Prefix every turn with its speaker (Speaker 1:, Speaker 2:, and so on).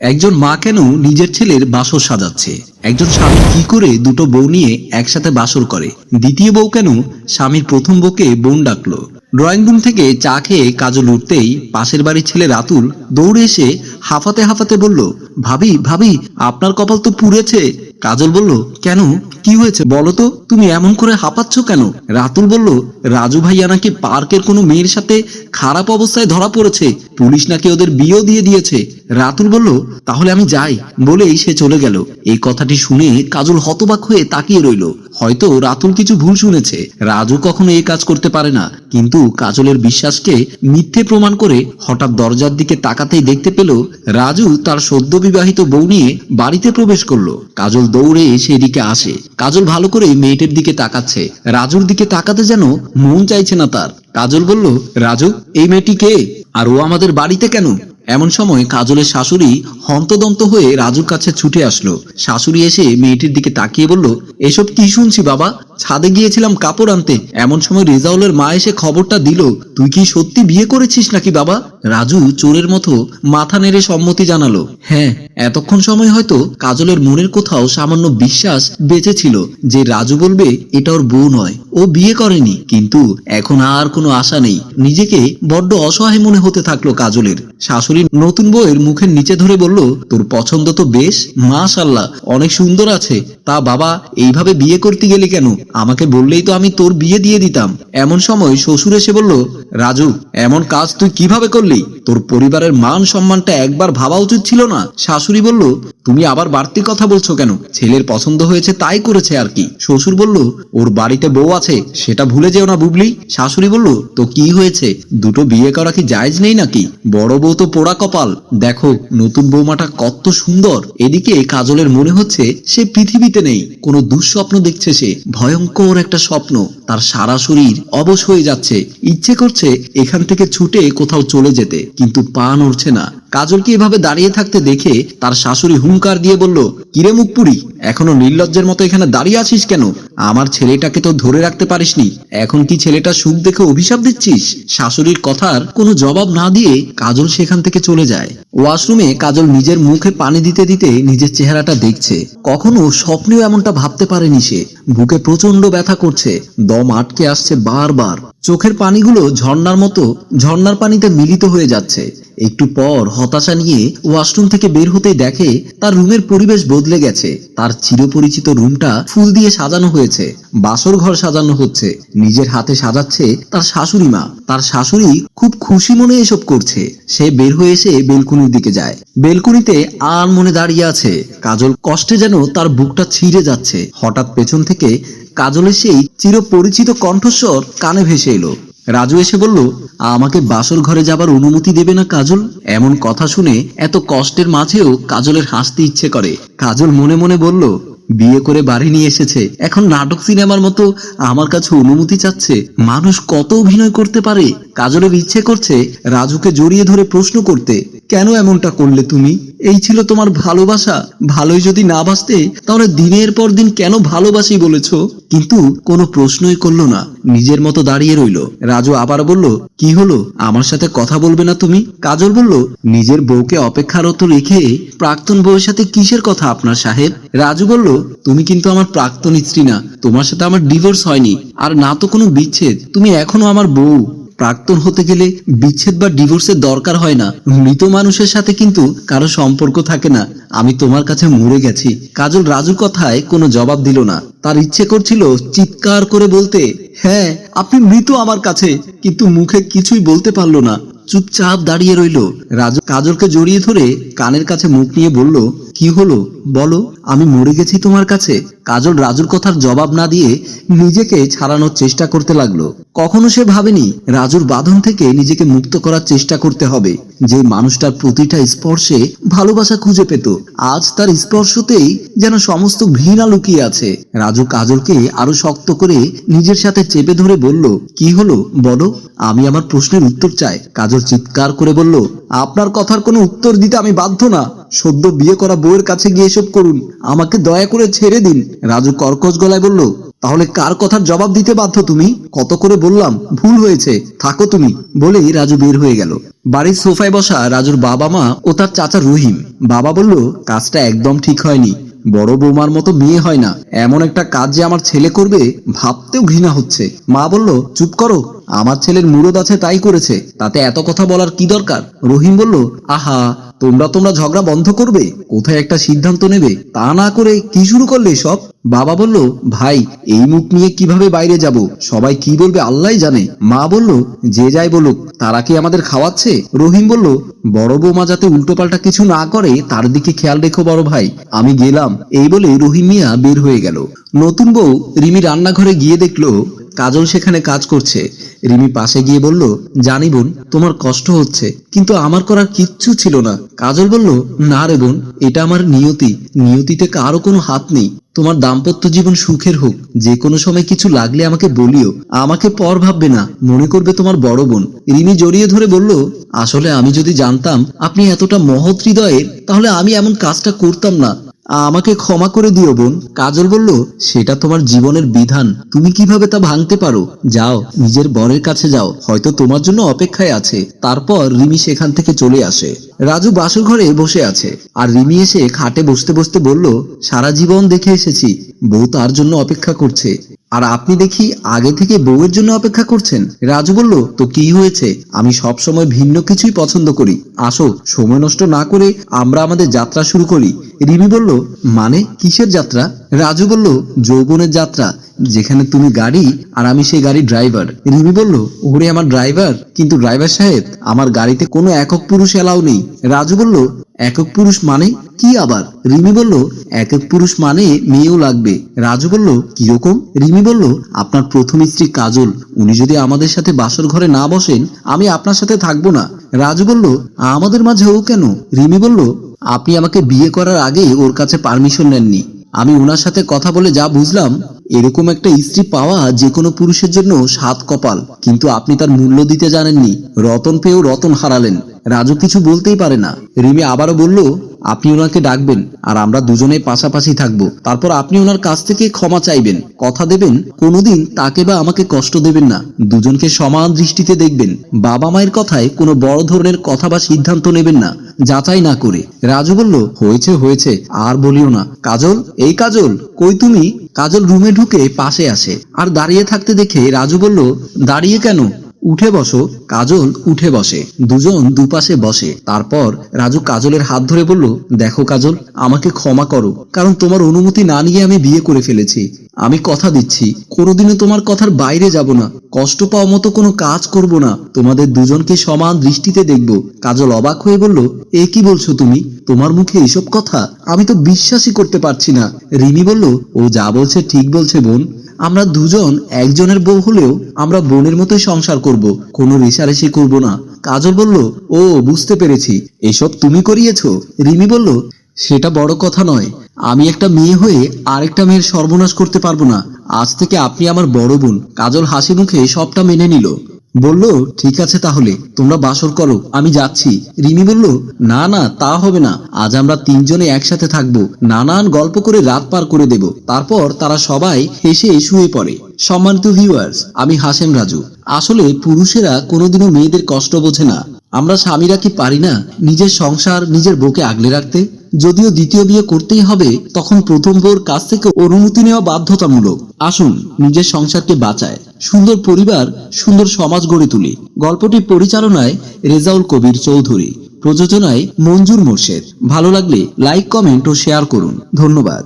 Speaker 1: একজন মা কেন নিজের ছেলের বাসর সাজাচ্ছে? একজন স্বামী কি করে দুটো বউ নিয়ে একসাথে বাসর করে? দ্বিতীয় বউ কেন স্বামীর প্রথম বউকে বোন ডাকলো? ড্রয়িং রুম থেকে চা খেয়ে কাজল উঠতেই পাশের বাড়ির ছেলে রাতুল দৌড়ে এসে হাফাতে হাফাতে বলল, ভাবি ভাবি, আপনার কপাল তো পুড়েছে। কাজল বলল, কেন? কি হয়েছে? বলো তো, তুমি এমন করে হাঁপাচ্ছ কেন? রাতুল বলল, রাজু ভাইয়া নাকি পার্কের কোনো মেয়ের সাথে খারাপ অবস্থায় ধরা পড়েছে। পুলিশ নাকি ওদের বিয়েও দিয়ে দিয়েছে। রাতুল বলল, তাহলে আমি যাই। বলেই সে চলে গেল। এই কথাটি শুনে কাজল হতবাক হয়ে তাকিয়ে রইল। হয়তো রাতুল কিছু ভুল শুনেছে। রাজু কখনো এই কাজ করতে পারে না। কিন্তু কাজলের বিশ্বাসকে মিথ্যে প্রমাণ করে হঠাৎ দরজার দিকে তাকাতেই দেখতে পেল, রাজু তার সদ্য বিবাহিত বউ নিয়ে বাড়িতে প্রবেশ করল। কাজল দৌড়ে সেদিকে আসে। কাজল ভালো করে মেয়েটির দিকে তাকাচ্ছে। রাজুর দিকে তাকাতে যেন মন চাইছে না তার। কাজল বলল, রাজু, এই মেয়েটি কে? আর ও আমাদের বাড়িতে কেন? এমন সময় কাজলের শাশুড়ি হন্তদন্ত হয়ে রাজুর কাছে ছুটে আসলো। শাশুড়ি এসে মেয়েটির দিকে তাকিয়ে বলল, এসব কি শুনছি বাবা? ছাদে গিয়েছিলাম কাপড় আনতে। এমন সময় রেজাউলের মা এসে খবরটা দিল, তুই কি সত্যি বিয়ে করেছিস নাকি বাবা? রাজু চোরের মতো মাথা নেড়ে সম্মতি জানালো। হ্যাঁ এতক্ষণ সময় হয়তো কাজলের মনের কোথাও সামান্য বিশ্বাস বেঁচে ছিল যে রাজু বলবে, এটা ওর বউ নয়, ও বিয়ে করেনি। কিন্তু এখন আর কোনো আশা নেই। নিজেকে বড্ড অসহায় মনে হতে থাকল কাজলের। শাশুড়ি নতুন বউয়ের মুখের নিচে ধরে বলল, তোর পছন্দ তো বেশ মাশাল্লাহ অনেক সুন্দর আছে। তা বাবা, এইভাবে বিয়ে করতে গেলে কেন? আমাকে বললেই তো আমি তোর বিয়ে দিয়ে দিতাম। এমন সময় শ্বশুর এসে বলল, রাজু, এমন কাজ তুই কীভাবে করলি? তোর পরিবারের মান সম্মানটা একবার ভাবা উচিত ছিল না। শাশুড়ি বলল, তুমি আবার বাড়তি কথা বলছো কেন? ছেলের পছন্দ হয়েছে তাই করেছে আর কি। শ্বশুর বলল, ওর বাড়িতে বউ আছে, সেটা ভুলে যেও না বুবলি। শাশুড়ি বলল, তো কি হয়েছে? দুটো বিয়ে করা কি জায়েজ নেই নাকি? বড় বউ তো পোড়া কপাল। দেখো, নতুন বৌমাটা কত সুন্দর। এদিকে কাজলের মনে হচ্ছে সে পৃথিবীতে নেই। কোনো দুঃস্বপ্ন দেখছে সে। ভয়ঙ্কর একটা স্বপ্ন। তার সারা শরীর অবশ হয়ে যাচ্ছে। ইচ্ছে করছে এখান থেকে ছুটে কোথাও চলে যেতে, কিন্তু পা নড়ছে না। কাজলকে এভাবে দাঁড়িয়ে থাকতে দেখে তার শাশুড়ি হুঙ্কার দিয়ে বলল, কিরে মুখপুরি, এখনও নির্লজ্জের মতো এখানে দাঁড়িয়ে আছিস কেন? আমার ছেলেটাকে তো ধরে রাখতে পারিসনি। এখন কি ছেলেটা সুখ দেখে অভিশাপ দিচ্ছিস? শাশুড়ির কথার কোনো জবাব না দিয়ে কাজল সেখান থেকে চলে যায়। ওয়াশরুমে কাজল নিজের মুখে পানি দিতে দিতে নিজের চেহারাটা দেখছে। কখনো স্বপ্নেও এমনটা ভাবতে পারেনি সে। বুকে প্রচণ্ড ব্যথা করছে। দম আটকে আসছে বারবার। চোখের পানিগুলো ঝর্ণার মতো ঝর্ণার পানিতে মিলিত হয়ে যাচ্ছে। একটু পর হতাশা নিয়ে ওয়াশরুম থেকে বের হতেই দেখে তার রুমের পরিবেশ বদলে গেছে। তার চিরপরিচিত রুমটা ফুল দিয়ে সাজানো হয়েছে। বাসর ঘর সাজানো হচ্ছে। নিজের হাতে সাজাচ্ছে তার শাশুড়ি মা। তার শাশুড়ি খুব খুশি মনে এসব করছে। সে বের হয়ে এসে বেলকুনির দিকে যায়। বেলকুনিতে আর মনে দাঁড়িয়ে আছে। কাজল কষ্টে যেন তার বুকটা ছিঁড়ে যাচ্ছে। হঠাৎ পেছন থেকে কাজলের সেই চিরপরিচিত কণ্ঠস্বর কানে ভেসে এলো। রাজু এসে বলল, আমাকে বাসর ঘরে যাবার অনুমতি দেবে না কাজল? এমন কথা শুনে এত কষ্টের মাঝেও কাজলের হাসতে ইচ্ছে করে। কাজল মনে মনে বলল, বিয়ে করে বাড়ি নিয়ে এসেছে। এখন নাটক সিনেমার মতো আমার কাছে অনুমতি চাচ্ছে। মানুষ কত অভিনয় করতে পারে? কাজলের ইচ্ছে করছে রাজুকে জড়িয়ে ধরে প্রশ্ন করতে। কেন এমনটা করলে তুমি? এই ছিল তোমার ভালোবাসা। ভালোই যদি না বাসতে তাহলে দিনের পর দিন কেন ভালোবাসি বলেছ? কিন্তু কোনো প্রশ্নই করল না। নিজের মতো দাঁড়িয়ে রইল। রাজু আবার বলল, কি হলো? আমার সাথে কথা বলবে না তুমি? কাজল বলল, নিজের বউকে অপেক্ষারত রেখে প্রাক্তন বউয়ের সাথে কিসের কথা আপনার সাহেব? রাজু বলল, তুমি কিন্তু আমার প্রাক্তন স্ত্রী না। তোমার সাথে আমার ডিভোর্স হয়নি। আর না তো কোনো বিচ্ছেদ। তুমি এখনও আমার বউ। প্রাক্তন হতে গেলে বিচ্ছেদ বা ডিভোর্সের দরকার হয় না। মৃত মানুষের সাথে কিন্তু কারও সম্পর্ক থাকে না। আমি তোমার কাছে মরে গেছি। কাজল রাজুর কথায় কোনো জবাব দিল না। তার ইচ্ছে করছিল চিৎকার করে বলতে হ্যাঁ আপনি মৃত আমার কাছে। কিন্তু মুখে কিছুই বলতে পারল না। চুপচাপ দাঁড়িয়ে রইল। রাজু কাজলকে জড়িয়ে ধরে কানের কাছে মুখ নিয়ে বলল কি হলো? বলো, আমি মরে গেছি তোমার কাছে। কাজল রাজুর কথার জবাব না দিয়ে নিজেকে ছাড়ানোর চেষ্টা করতে লাগল। কখনো সে ভাবেনি রাজুর বাঁধন থেকে নিজেকে মুক্ত করার চেষ্টা করতে হবে। যে মানুষটার প্রতিটা স্পর্শে ভালোবাসা খুঁজে পেত, আজ তার স্পর্শতেই যেন সমস্ত ঘৃণা লুকিয়ে আছে। রাজু কাজলকে আরও শক্ত করে নিজের সাথে চেপে ধরে বলল, কি হলো? বলো, আমি আমার প্রশ্নের উত্তর চাই। কাজল চিৎকার করে বলল, আপনার কথার কোনো উত্তর দিতে আমি বাধ্য না। সদ্য বিয়ে করা বউয়ের কাছে গিয়ে এসব করুন। আমাকে দয়া করে ছেড়ে দিন। রাজু কর্কশ গলায় বলল, তাহলে কার কথার জবাব দিতে বাধ্য তুমি? কত করে বললাম, ভুল হয়েছে, থাকো তুমি। বলেই রাজু বের হয়ে গেল। বাড়ির সোফায় বসা রাজুর বাবা মা ও তার চাচা রহিম। বাবা বলল, কাজটা একদম ঠিক হয়নি। বড় বৌমার মতো মেয়ে হয় না। এমন একটা কাজ যে আমার ছেলে করবে ভাবতেও ঘৃণা হচ্ছে। মা বলল, চুপ করো, আমার ছেলের মুরদ আছে তাই করেছে। তাতে এত কথা বলার কি দরকার? রহিম বলল, আহা তোমরা তোমরা ঝগড়া বন্ধ করবে? কোথায় একটা সিদ্ধান্ত নেবে? তা না করে কি শুরু করলে সব বাবা বলল, ভাই, এই মুখ নিয়ে কীভাবে বাইরে যাব? সবাই কি বলবে আল্লাহ জানে। মা বলল, যে যাই বলুক, তারা কি আমাদের খাওয়াচ্ছে? রহিম বলল, বড় বৌমা যাতে উল্টোপাল্টা কিছু না করে, তার দিকে খেয়াল রেখো বড় ভাই, আমি গেলাম। এই বলে রহিম মিয়া বের হয়ে গেল। নতুন বউ রিমি রান্নাঘরে গিয়ে দেখল কাজল সেখানে কাজ করছে। রিমি পাশে গিয়ে বলল, জানি বোন, তোমার কষ্ট হচ্ছে, কিন্তু আমার করার কিচ্ছু ছিল না। কাজল বলল, না রে বোন, এটা আমার নিয়তি। নিয়তিতে কারও কোনো হাত নেই। তোমার দাম্পত্য জীবন সুখের হোক, যে কোনো সময় কিছু লাগলে আমাকে বলিও। আমাকে পর ভাববে না, মনে করবে তোমার বড় বোন। রিমি জড়িয়ে ধরে বলল, আসলে আমি যদি জানতাম আপনি এতটা মহৎ হৃদয়ের, তাহলে আমি এমন কাজটা করতাম না। আমাকে ক্ষমা করে দিও বোন। কাজল বলল, সেটা তোমার জীবনের বিধান। তুমি কীভাবে তা ভাঙতে পারো? যাও, নিজের বরের কাছে যাও। হয়তো তোমার জন্য অপেক্ষায় আছে। তারপর রিমি সেখান থেকে চলে আসে। রাজু বাসর ঘরে বসে আছে। আর রিমি এসে খাটে বসতে বসতে বলল, সারা জীবন দেখে এসেছি। বউ তার জন্য অপেক্ষা করছে। আর আপনি দেখি আগে থেকে বউয়ের জন্য অপেক্ষা করছেন? রাজু বলল, তো কি হয়েছে? আমি সব সময় ভিন্ন কিছুই পছন্দ করি। আসো, সময় নষ্ট না করে আমরা আমাদের যাত্রা শুরু করি। রিমি বলল মানে কিসের যাত্রা? রাজু বলল, যৌবনের যাত্রা, যেখানে তুমি গাড়ি আর আমি সেই গাড়ি ড্রাইভার। রিমি বলল, ওরে আমার ড্রাইভার, কিন্তু ড্রাইভার সাহেব, আমার গাড়িতে কোনো একক পুরুষ এলাও নেই। রাজু বলল, একক পুরুষ মানে কি আবার? রিমি বলল, একক পুরুষ মানে মেয়েও লাগবে। রাজু বলল, কীরকম? রিমি বলল, আপনার প্রথম স্ত্রী কাজল, উনি যদি আমাদের সাথে বাসর ঘরে না বসেন, আমি আপনার সাথে থাকব না। রাজু বলল, আমাদের মাঝে ও কেন? রিমি বলল আপনি আমাকে বিয়ে করার আগেই ওর কাছে পারমিশন নেননি। আমি ওনার সাথে কথা বলে যা বুঝলাম এরকম একটা স্ত্রী পাওয়া যে কোনো পুরুষের জন্য সাত কপাল, কিন্তু আপনি তার মূল্য দিতে জানেননি। রতন পেয়েও রতন হারালেন। রাজু কিছু বলতেই পারে না। রিমি আবারও বলল, আপনি ওনাকে ডাকবেন, আর আমরা দুজনে পাশাপাশি থাকব। তারপর আপনি ওনার কাছ থেকে ক্ষমা চাইবেন, কথা দেবেন, কোনোদিন তাকে বা আমাকে কষ্ট দেবেন না। দুজনকে সমান দৃষ্টিতে দেখবেন। বাবা মায়ের কথায় কোনো বড় ধরনের কথা বা সিদ্ধান্ত নেবেন না, যাচাই না করে। রাজু বলল, হয়েছে হয়েছে, আর বলিও না। কাজল, এই কাজল, কই তুমি? কাজল রুমে ঢুকে পাশে আসে আর দাঁড়িয়ে থাকতে দেখে রাজু বলল, দাঁড়িয়ে কেন? উঠে বসো। কাজল উঠে বসে। দুজন দুপাশে বসে। তারপর রাজু কাজলের হাত ধরে বলল, দেখো কাজল, আমাকে ক্ষমা করো। কারণ তোমার অনুমতি না নিয়ে আমি বিয়ে করে ফেলেছি। আমি কথা দিচ্ছি, কোনোদিনও তোমার কথার বাইরে যাব না। কষ্ট পাওয়া মতো কোনো কাজ করব না। তোমাদের দুজনকে সমান দৃষ্টিতে দেখব। কাজল অবাক হয়ে বলল, এ কি বলছো তুমি? তোমার মুখে এসব কথা? আমি তো বিশ্বাসই করতে পারছি না। রিমি বলল, ও যা বলছে ঠিক বলছে, বোন। আমরা দুজন একজনের বউ হলেও আমরা বোনের মতোই সংসার করব। কোনো রেশারেশি করব না। কাজল বলল, ও, বুঝতে পেরেছি। এসব তুমি করিয়েছো? রিমি বলল, সেটা বড় কথা নয়। আমি একটা মেয়ে হয়ে আরেকটা মেয়ের সর্বনাশ করতে পারব না। আজ থেকে আপনি আমার বড় বোন। কাজল হাসি মুখে সবটা মেনে নিল। বলল, ঠিক আছে তাহলে, তোমরা বাসর করো, আমি যাচ্ছি। রিমি বলল, না না, তা হবে না। আজ আমরা তিনজনে একসাথে থাকব। নানান গল্প করে রাত পার করে দেব। তারপর তারা সবাই হেসে শুয়ে পড়ে। সম্মানিত ভিউয়ার্স আমি হাসেম রাজু। আসলে পুরুষেরা কোনোদিনও মেয়েদের কষ্ট বোঝে না। আমরা স্বামীরা কি পারি না নিজের সংসার নিজের বউকে আগলে রাখতে? যদিও দ্বিতীয় বিয়ে করতেই হবে, তখন প্রথম বউর কাছ থেকে অনুমতি নেওয়া বাধ্যতামূলক। আসুন, নিজের সংসারকে বাঁচায়। সুন্দর পরিবার, সুন্দর সমাজ গড়ে তুলি। গল্পটি পরিচালনায় রেজাউল কবির চৌধুরী। প্রযোজনায় মঞ্জুর মোর্শেদ। ভালো লাগলে লাইক, কমেন্ট ও শেয়ার করুন। ধন্যবাদ।